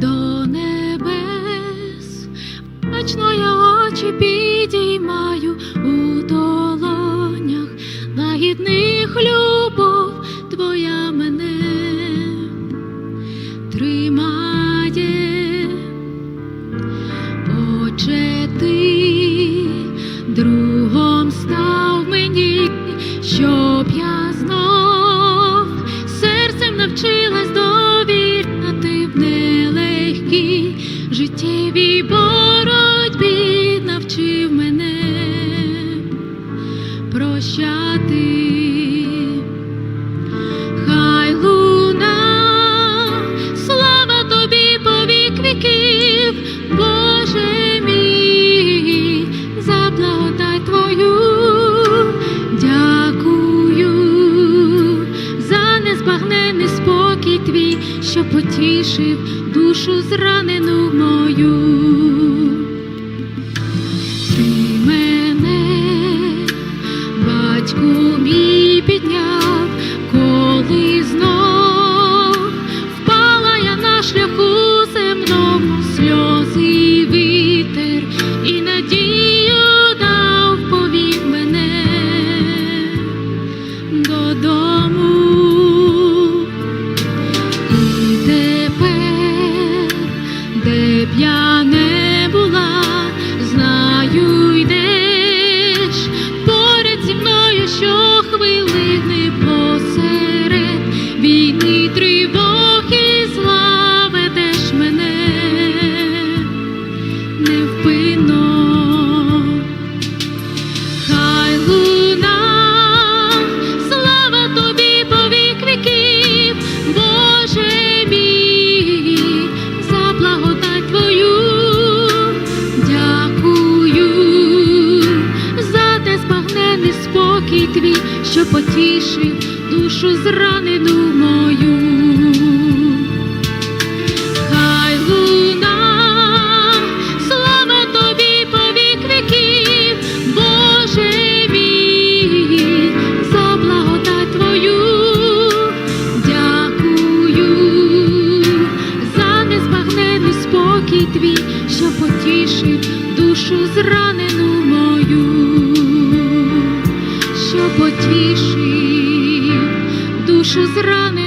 до небес, вечно я очі підіймаю у долонях, нагідних любов твоя мене тримає, Отче, ти другом став мені, щоб я знов серцем навчила. Життєвій боротьбі, навчив мене прощати. Що потішив душу зранену мою. bien. Твій, що потішив душу зранену мою. Твій, що потішив душу зранену душу зранив.